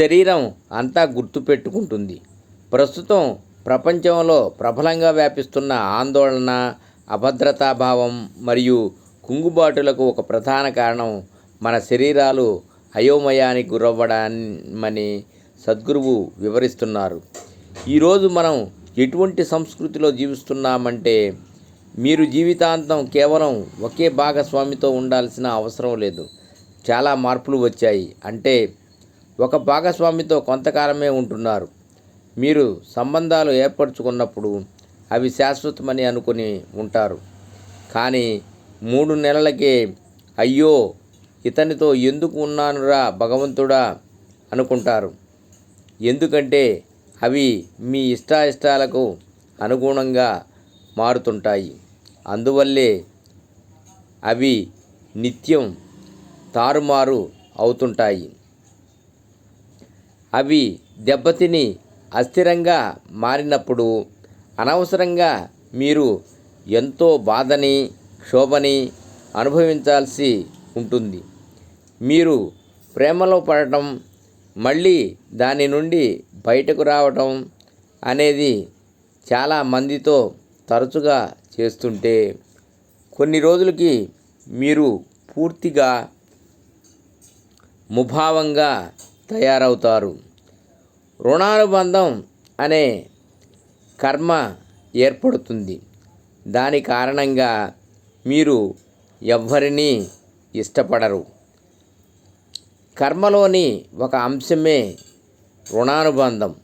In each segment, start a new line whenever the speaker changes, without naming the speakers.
శరీరం అంతా గుర్తుపెట్టుకుంటుంది. ప్రస్తుతం ప్రపంచంలో ప్రబలంగా వ్యాపిస్తున్న ఆందోళన అభద్రతాభావం మరియు కుంగుబాటులకు ఒక ప్రధాన కారణం మన శరీరాలు అయోమయానికి గురవ్వడామని సద్గురువు వివరిస్తున్నారు. ఈరోజు మనం ఎటువంటి సంస్కృతిలో జీవిస్తున్నామంటే మీరు జీవితాంతం కేవలం ఒకే భాగస్వామితో ఉండాల్సిన అవసరం లేదు. చాలా మార్పులు వచ్చాయి. అంటే ఒక భాగస్వామితో కొంతకాలమే ఉంటున్నారు. మీరు సంబంధాలు ఏర్పరచుకున్నప్పుడు అవి శాశ్వతమని అనుకుని ఉంటారు. కానీ మూడు నెలలకే అయ్యో ఇతనితో ఎందుకు ఉన్నానురా భగవంతుడా అనుకుంటారు. ఎందుకంటే అవి మీ ఇష్టాయిష్టాలకు అనుగుణంగా మారుతుంటాయి. అందువల్లే అవి నిత్యం తారుమారు అవుతుంటాయి. అవి దెబ్బతిని అస్థిరంగా మారినప్పుడు అనవసరంగా మీరు ఎంతో బాధని క్షోభని అనుభవించాల్సి ఉంటుంది. మీరు ప్రేమలో పడటం మళ్ళీ దాని నుండి బయటకు రావటం అనేది చాలా మందితో తరచుగా చేస్తుంటే కొన్ని రోజులకి మీరు పూర్తిగా ముభావంగా తయారవుతారు. రుణానుబంధం అనే కర్మ ఏర్పడుతుంది. దాని కారణంగా మీరు ఎవ్వరినీ ఇష్టపడరు. కర్మలోని ఒక అంశమే రుణానుబంధం.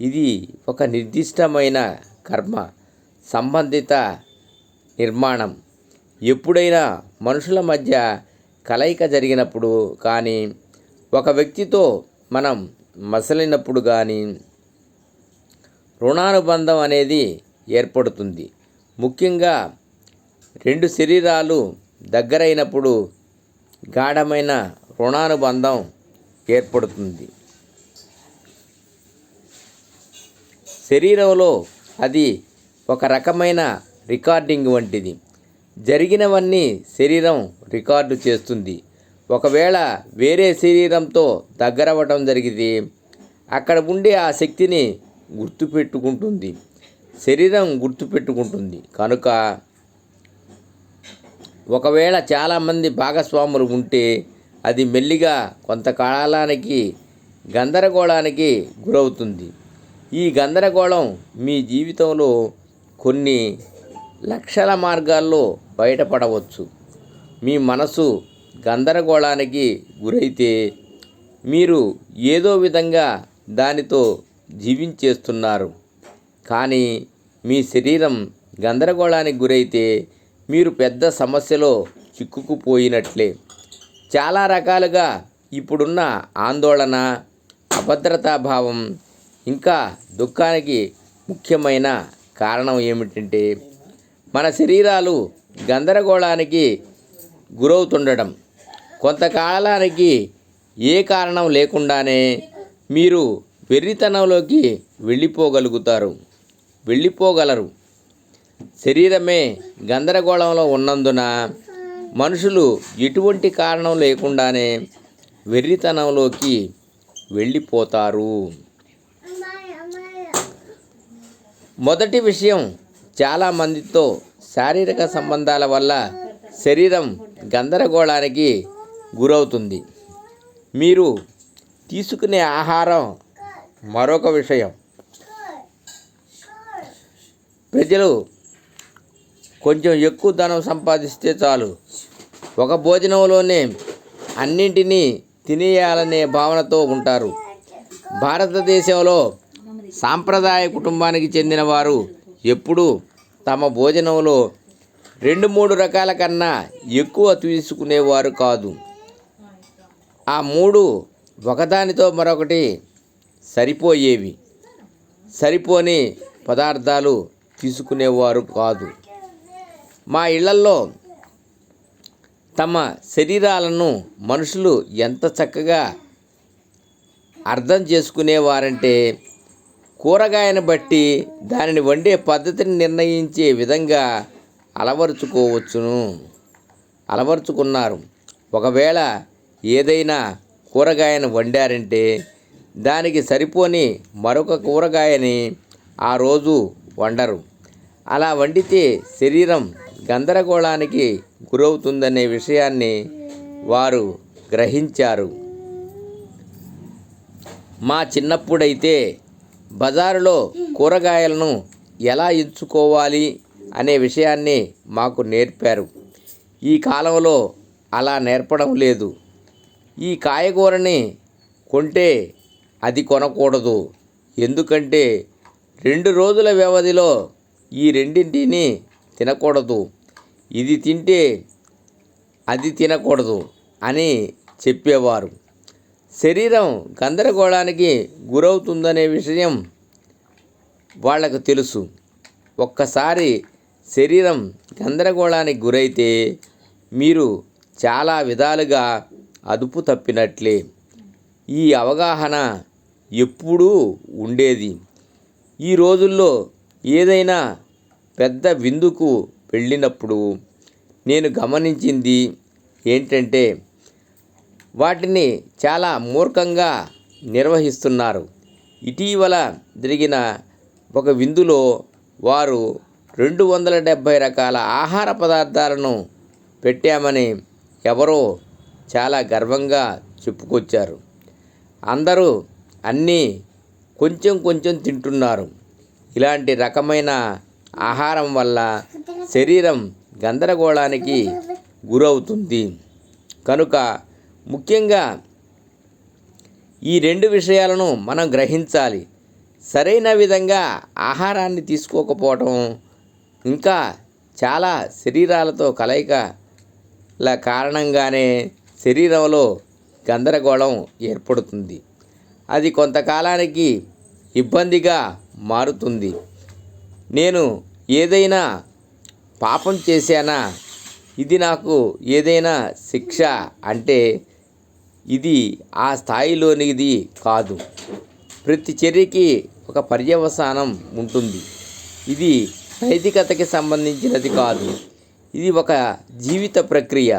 ఇది ఒక నిర్దిష్టమైన కర్మ సంబంధిత నిర్మాణం. ఎప్పుడైనా మనుషుల మధ్య కలయిక జరిగినప్పుడు కానీ ఒక వ్యక్తితో మనం మసలినప్పుడు కానీ రుణానుబంధం అనేది ఏర్పడుతుంది. ముఖ్యంగా రెండు శరీరాలు దగ్గరైనప్పుడు గాఢమైన రుణానుబంధం ఏర్పడుతుంది. శరీరంలో అది ఒక రకమైన రికార్డింగ్ వంటిది. జరిగినవన్నీ శరీరం రికార్డు చేస్తుంది. ఒకవేళ వేరే శరీరంతో దగ్గరవ్వటం జరిగితే అక్కడ ఉండే ఆ శక్తిని గుర్తుపెట్టుకుంటుంది. శరీరం గుర్తుపెట్టుకుంటుంది. కనుక ఒకవేళ చాలామంది భాగస్వాములు ఉంటే అది మెల్లిగా కొంతకాలానికి గందరగోళానికి గురవుతుంది. ఈ గందరగోళం మీ జీవితంలో కొన్ని లక్షల మార్గాల్లో బయటపడవచ్చు. మీ మనసు గందరగోళానికి గురైతే మీరు ఏదో విధంగా దానితో జీవించేస్తున్నారు. కానీ మీ శరీరం గందరగోళానికి గురైతే మీరు పెద్ద సమస్యలో చిక్కుకుపోయినట్లే. చాలా రకాలుగా ఇప్పుడున్న ఆందోళన అభద్రతాభావం ఇంకా దుఃఖానికి ముఖ్యమైన కారణం ఏమిటంటే మన శరీరాలు గందరగోళానికి గురవుతుండడం. కొంతకాలానికి ఏ కారణం లేకుండానే మీరు వెర్రితనంలోకి వెళ్ళిపోగలుగుతారు. వెళ్ళిపోగలరు. శరీరమే గందరగోళంలో ఉన్నందున మనుషులు ఎటువంటి కారణం లేకుండానే వెర్రితనంలోకి వెళ్ళిపోతారు. మొదటి విషయం చాలామందితో శారీరక సంబంధాల వల్ల శరీరం గందరగోళానికి గురవుతుంది. మీరు తీసుకునే ఆహారం మరొక విషయం. ప్రజలు కొంచెం ఎక్కువ ధనం సంపాదిస్తే చాలు. ఒక భోజనంలోనే అన్నింటినీ తినేయాలనే భావనతో ఉంటారు. భారతదేశంలో సాంప్రదాయ కుటుంబానికి చెందిన వారు ఎప్పుడూ తమ భోజనంలో రెండు మూడు రకాల కన్నా ఎక్కువ తీసుకునేవారు కాదు. ఆ మూడు ఒకదానితో మరొకటి సరిపోయేవి. సరిపోని పదార్థాలు తీసుకునేవారు కాదు. మా ఇళ్ళల్లో తమ శరీరాలను మనుషులు ఎంత చక్కగా అర్థం చేసుకునేవారంటే కూరగాయను బట్టి దానిని వండే పద్ధతిని నిర్ణయించే విధంగా అలవరుచుకోవచ్చును. అలవరుచుకున్నారు. ఒకవేళ ఏదైనా కూరగాయను వండారంటే దానికి సరిపోని మరొక కూరగాయని ఆ రోజు వండరు. అలా వండితే శరీరం గందరగోళానికి గురవుతుందనే విషయాన్ని వారు గ్రహించారు. మా చిన్నప్పుడైతే బజారులో కూరగాయలను ఎలా ఎంచుకోవాలి అనే విషయాన్ని మాకు నేర్పారు. ఈ కాలంలో అలా నేర్పడం లేదు. ఈ కాయగూరని కొంటే అది కొనకూడదు. ఎందుకంటే రెండు రోజుల వ్యవధిలో ఈ రెండింటిని తినకూడదు. ఇది తింటే అది తినకూడదు అని చెప్పేవారు. శరీరం గందరగోళానికి గురవుతుందనే విషయం వాళ్ళకు తెలుసు. ఒక్కసారి శరీరం గందరగోళానికి గురైతే మీరు చాలా విధాలుగా అదుపు తప్పినట్లే. ఈ అవగాహన ఎప్పుడూ ఉండేది. ఈ రోజుల్లో ఏదైనా పెద్ద విందుకు వెళ్ళినప్పుడు నేను గమనించింది ఏంటంటే వాటిని చాలా మూర్ఖంగా నిర్వహిస్తున్నారు. ఇటీవల జరిగిన ఒక విందులో వారు రెండు వందల డెబ్భై రకాల ఆహార పదార్థాలను పెట్టామని ఎవరో చాలా గర్వంగా చెప్పుకొచ్చారు. అందరూ అన్నీ కొంచెం కొంచెం తింటున్నారు. ఇలాంటి రకమైన ఆహారం వల్ల శరీరం గందరగోళానికి గురవుతుంది. కనుక ముఖ్యంగా ఈ రెండు విషయాలను మనం గ్రహించాలి. సరైన విధంగా ఆహారాన్ని తీసుకోకపోవటం ఇంకా చాలా శరీరాలతో కలయికల కారణంగానే శరీరంలో గందరగోళం ఏర్పడుతుంది. అది కొంతకాలానికి ఇబ్బందిగా మారుతుంది. నేను ఏదైనా పాపం చేశానా? ఇది నాకు ఏదైనా శిక్ష అంటే ఇది ఆ స్థాయిలోనిది కాదు. ప్రతి చర్యకి ఒక పర్యవసానం ఉంటుంది. ఇది నైతికతకి సంబంధించినది కాదు. ఇది ఒక జీవిత ప్రక్రియ.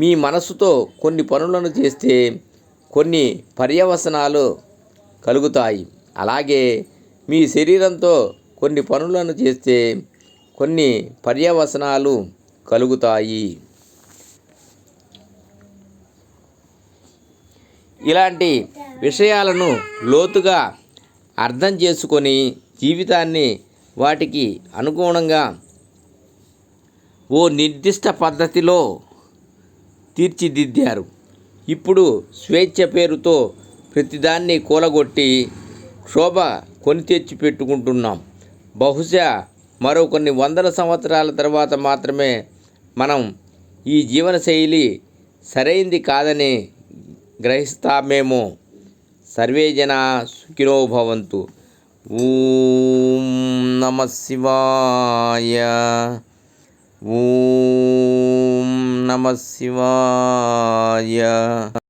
మీ మనసుతో కొన్ని పనులను చేస్తే కొన్ని పర్యవసనాలు కలుగుతాయి. అలాగే మీ శరీరంతో కొన్ని పనులను చేస్తే కొన్ని పర్యవసనాలు కలుగుతాయి. ఇలాంటి విషయాలను లోతుగా అర్థం చేసుకొని జీవితాన్ని వాటికి అనుగుణంగా ఓ నిర్దిష్ట పద్ధతిలో తీర్చిదిద్దారు. ఇప్పుడు స్వేచ్ఛ పేరుతో ప్రతిదాన్ని కూలగొట్టి శోభ కొని తెచ్చి పెట్టుకుంటున్నాం. బహుశా మరో కొన్ని వందల సంవత్సరాల తర్వాత మాత్రమే మనం ఈ జీవనశైలి సరైంది కాదని గ్రహిస్తామేమో. సర్వే జన సుఖినో భవంతు. ఓం నమ శివాయ. ఓం నమ శివాయ.